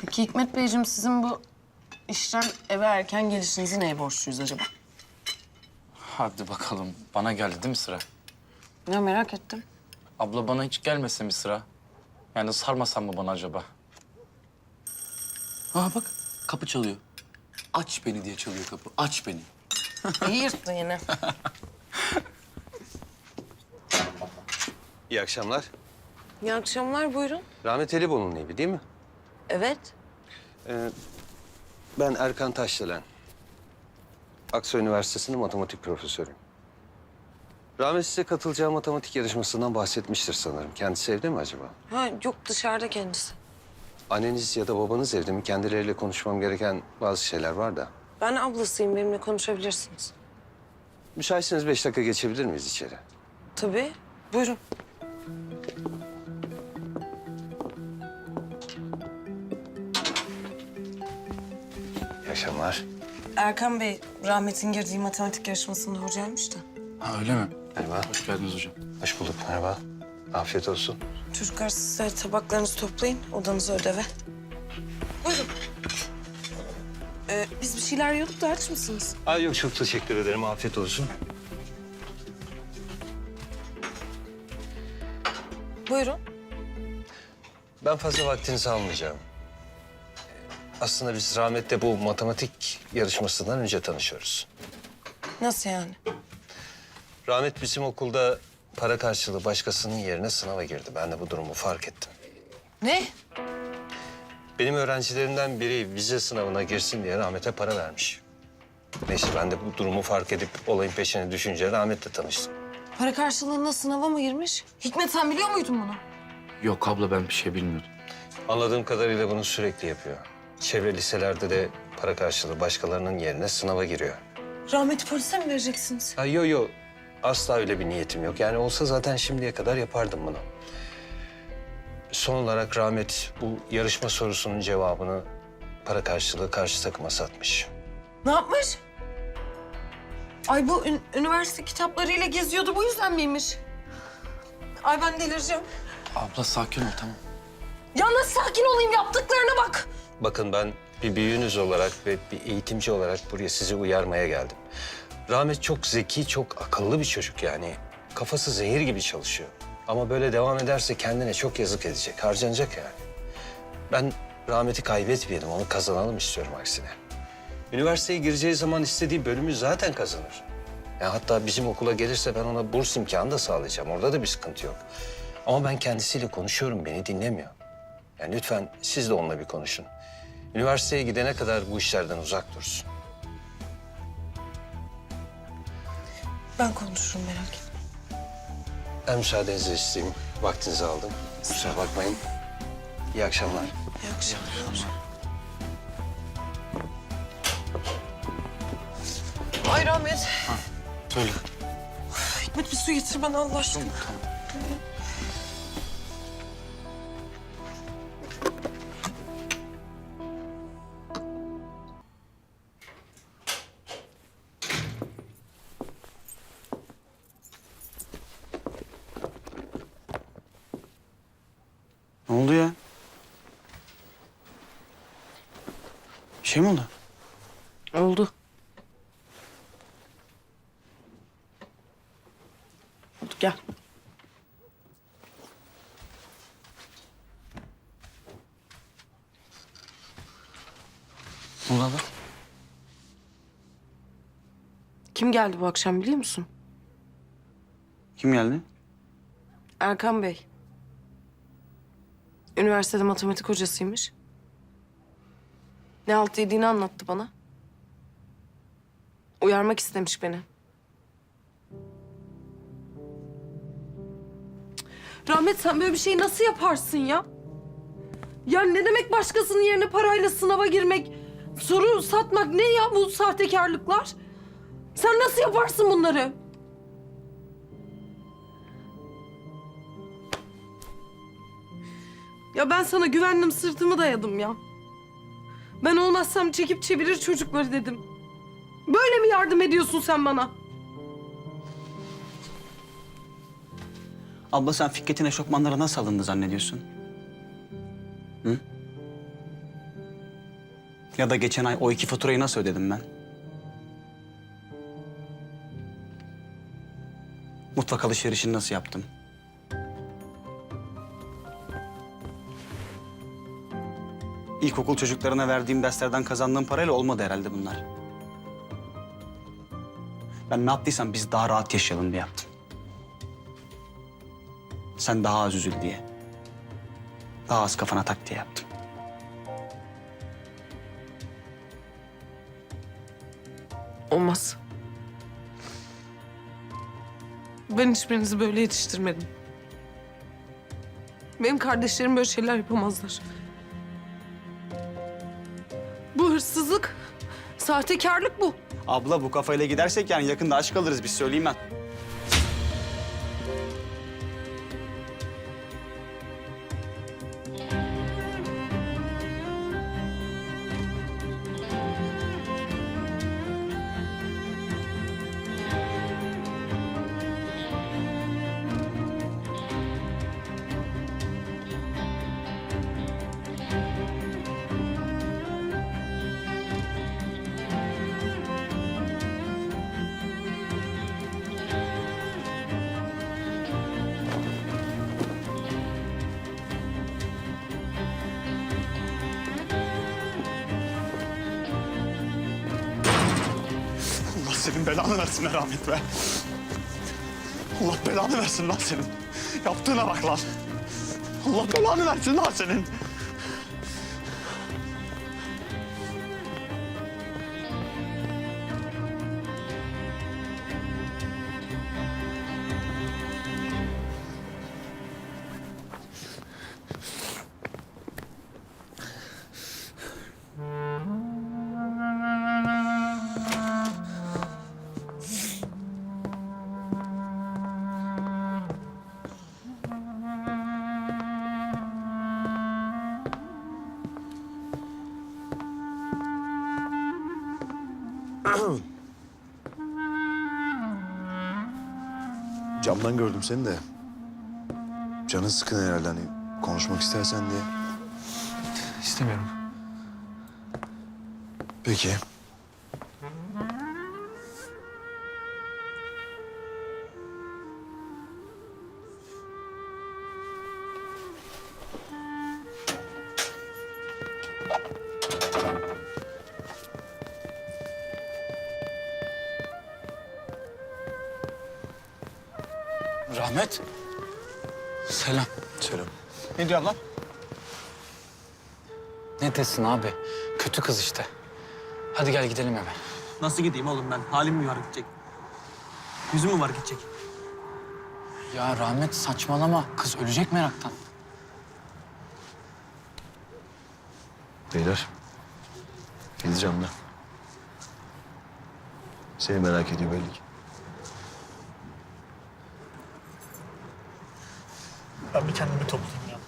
Peki Hikmet Beyciğim sizin bu işten eve erken gelişinizi neye borçluyuz acaba? Hadi bakalım. Bana geldi değil mi sıra? Ya merak ettim. Abla bana hiç gelmese mi sıra? Yani sarmasan mı bana acaba? Aa bak kapı çalıyor. Aç beni diye çalıyor kapı. Aç beni. İyi yırttın yine. İyi akşamlar. İyi akşamlar buyurun. Rahmet Elibolu'nun evi değil mi? Evet. Ee, ben Erkan Taşdelen. Aksoy Üniversitesi'nin matematik profesörüyüm. Rahmet size katılacağı matematik yarışmasından bahsetmiştir sanırım. Kendisi evde mi acaba? Ha yok dışarıda kendisi. Anneniz ya da babanız evde mi? Kendileriyle konuşmam gereken bazı şeyler var da. Ben ablasıyım benimle konuşabilirsiniz. Müsaitseniz beş dakika geçebilir miyiz içeri? Tabii. Buyurun. Akşamlar. Erkan Bey, Rahmet'in girdiği matematik yarışmasında hocaymış da. Ha öyle mi? Merhaba. Hoş geldiniz hocam. Hoş bulduk. Merhaba. Afiyet olsun. Çocuklar siz de tabaklarınızı toplayın, odanızı ödeve. Buyurun. Ee, biz bir şeyler yiyorduk da aç mısınız? Aa, yok çok teşekkür ederim. Afiyet olsun. Buyurun. Ben fazla vaktinizi almayacağım. Aslında biz Rahmet'le bu matematik yarışmasından önce tanışıyoruz. Nasıl yani? Rahmet bizim okulda para karşılığı başkasının yerine sınava girdi. Ben de bu durumu fark ettim. Ne? Benim öğrencilerimden biri vize sınavına girsin diye Rahmet'e para vermiş. Neyse ben de bu durumu fark edip olayın peşine düşünce Rahmet'le tanıştım. Para karşılığında sınava mı girmiş? Hikmet sen biliyor muydun bunu? Yok abla ben bir şey bilmiyordum. Anladığım kadarıyla bunu sürekli yapıyor. Çevre liselerde de para karşılığı başkalarının yerine sınava giriyor. Rahmet'i polise mi vereceksiniz? Ha, yo yo. Asla öyle bir niyetim yok. Yani olsa zaten şimdiye kadar yapardım bunu. Son olarak Rahmet bu yarışma sorusunun cevabını para karşılığı karşı takıma satmış. Ne yapmış? Ay bu ün- üniversite kitaplarıyla geziyordu bu yüzden miymiş? Ay ben delireceğim. Abla sakin ol tamam. Ya nasıl sakin olayım yaptıklarına bak. Bakın ben bir büyüğünüz olarak ve bir eğitimci olarak buraya sizi uyarmaya geldim. Rahmet çok zeki, çok akıllı bir çocuk yani. Kafası zehir gibi çalışıyor. Ama böyle devam ederse kendine çok yazık edecek, harcanacak yani. Ben Rahmet'i kaybetmeyelim, onu kazanalım istiyorum aksine. Üniversiteye gireceği zaman istediği bölümü zaten kazanır. Ya hatta bizim okula gelirse ben ona burs imkanı da sağlayacağım. Orada da bir sıkıntı yok. Ama ben kendisiyle konuşuyorum, beni dinlemiyor. Yani lütfen siz de onunla bir konuşun. Üniversiteye gidene kadar bu işlerden uzak dursun. Ben konuşurum merak etme. Ben müsaadenizi isteyeyim. Vaktinizi aldım. Kusura bakmayın. İyi akşamlar. İyi akşamlar. Ay Rahmet. Söyle. Hikmet bir su getir bana Allah aşkına. Ne oldu ya? Bir şey mi oldu? Oldu. Oldu gel. Ne oldu abla? Kim geldi bu akşam biliyor musun? Kim geldi? Erkan Bey. Üniversitede matematik hocasıymış. Ne halt yediğini anlattı bana. Uyarmak istemiş beni. Rahmet sen böyle bir şeyi nasıl yaparsın ya? Ya ne demek başkasının yerine parayla sınava girmek, soru satmak ne ya bu sahtekarlıklar? Sen nasıl yaparsın bunları? Ya ben sana güvendim sırtımı dayadım ya. Ben olmazsam çekip çevirir çocukları dedim. Böyle mi yardım ediyorsun sen bana? Abla sen Fikret'in eşofmanlara nasıl alındı zannediyorsun? Hı? Ya da geçen ay o iki faturayı nasıl ödedim ben? Mutfak alışverişini nasıl yaptım? İlkokul çocuklarına verdiğim derslerden kazandığım parayla olmadı herhalde bunlar. Ben ne yaptıysam biz daha rahat yaşayalım diye yaptım. Sen daha az üzül diye. Daha az kafana tak diye yaptım. Olmaz. Ben hiçbirinizi böyle yetiştirmedim. Benim kardeşlerim böyle şeyler yapamazlar. Hırsızlık, sahtekarlık bu. Abla bu kafayla gidersek yani yakında aç kalırız biz söyleyeyim ben. Senin belanı versin be rahmet be. Allah belanı versin lan senin. Yaptığına bak lan. Allah belanı versin lan senin. Camdan gördüm seni de. Canın sıkın herhalde hani konuşmak istersen diye. İstemiyorum. Peki. Rahmet. Selam. Selam. Ne diyor abla? Ne desin abi? Kötü kız işte. Hadi gel gidelim eve. Nasıl gideyim oğlum ben? Halim mi var gidecek? Yüzüm mü var gidecek? Ya Rahmet saçmalama. Kız ölecek meraktan. Beyler. Gideceğim ben. Seni merak ediyor belli ki. Ben bir kendimi toplayayım ya.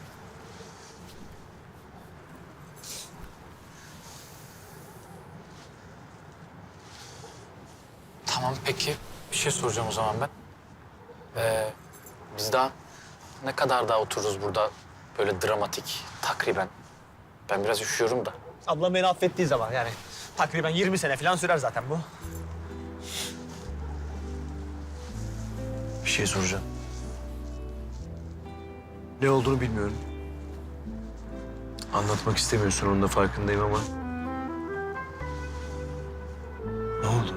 Tamam peki. Bir şey soracağım o zaman ben. Ee, biz daha ne kadar daha otururuz burada böyle dramatik takriben. Ben biraz üşüyorum da. Ablam beni affettiği zaman yani. Takriben 20 sene falan sürer zaten bu. Bir şey soracağım. Ne olduğunu bilmiyorum. Anlatmak istemiyorsun onun da farkındayım ama. Ne oldu?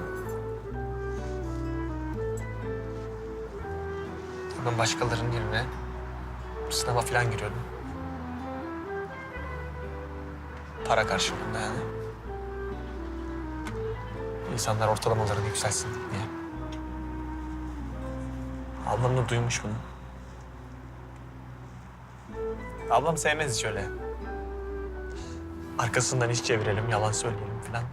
Ben başkalarının yerine sınava falan giriyordum. Para karşılığında yani. İnsanlar ortalamalarını yükselsin diye. Ablam da duymuş bunu. Ablam sevmez hiç öyle. Arkasından iş çevirelim, yalan söyleyelim falan.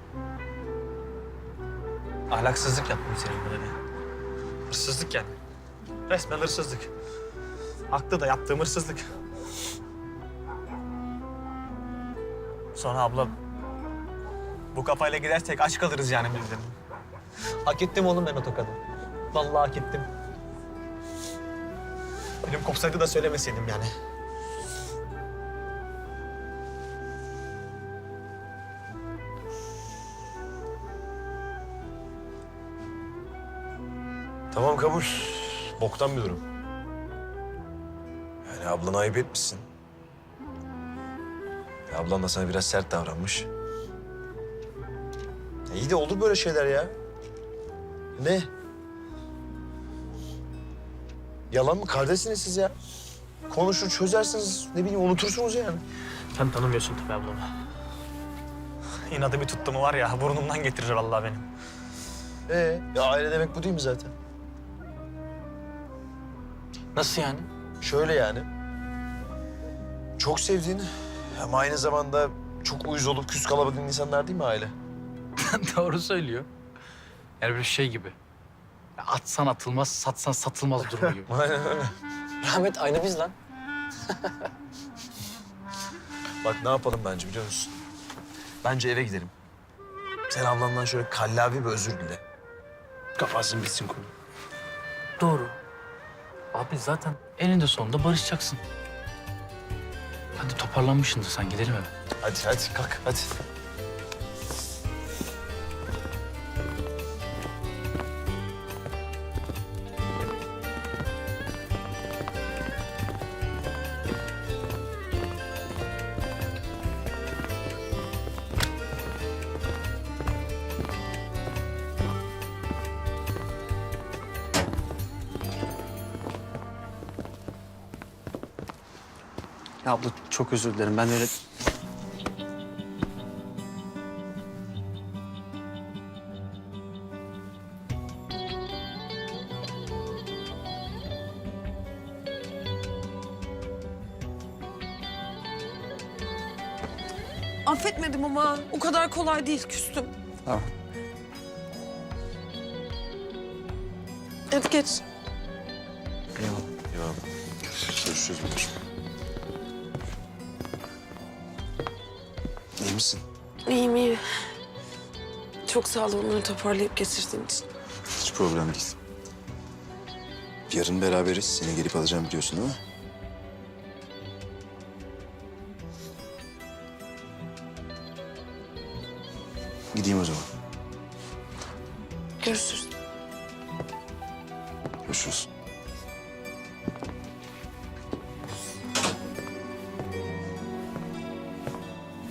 Ahlaksızlık yaptım senin böyle. Hırsızlık yani. Resmen hırsızlık. Haklı da yaptığım hırsızlık. Sonra ablam... Bu kafayla gidersek aç kalırız yani biz dedim. Hak ettim oğlum ben o tokadı. Vallahi hak ettim. Benim kopsaydı da söylemeseydim yani. Tamam kabul. Boktan bir durum. Yani ablana ayıp etmişsin. Ya ablan da sana biraz sert davranmış. Ya iyi de olur böyle şeyler ya. Ne? Yalan mı? Kardeşsiniz siz ya. Konuşur çözersiniz. Ne bileyim unutursunuz yani. Sen tanımıyorsun tabii ablamı. İnadı bir tuttu mu var ya burnumdan getirir vallahi benim. Ee, ya aile demek bu değil mi zaten? Nasıl yani? Şöyle yani. Çok sevdiğin ama aynı zamanda çok uyuz olup küs kalabildiğin insanlar değil mi aile? Doğru söylüyor. Yani bir şey gibi. Atsan atılmaz, satsan satılmaz durumu gibi. Aynen öyle. Rahmet aynı biz lan. Bak ne yapalım bence biliyor musun? Bence eve gidelim. Sen ablandan şöyle kallavi bir özür dile. Kapatsın bitsin konu. Doğru. Abi zaten eninde sonunda barışacaksın. Hadi toparlanmışsındır sen gidelim eve. Hadi hadi kalk hadi. Ya abla çok özür dilerim. Ben öyle... Affetmedim ama o kadar kolay değil küstüm. Tamam. Hadi geç. Eyvallah. Eyvallah. Görüşürüz babacığım. Misin? İyiyim iyi. Çok sağ ol onları toparlayıp getirdiğin için. Hiç problem değil. Yarın beraberiz. Seni gelip alacağım biliyorsun değil mi? Gideyim o zaman. Görüşürüz. Görüşürüz.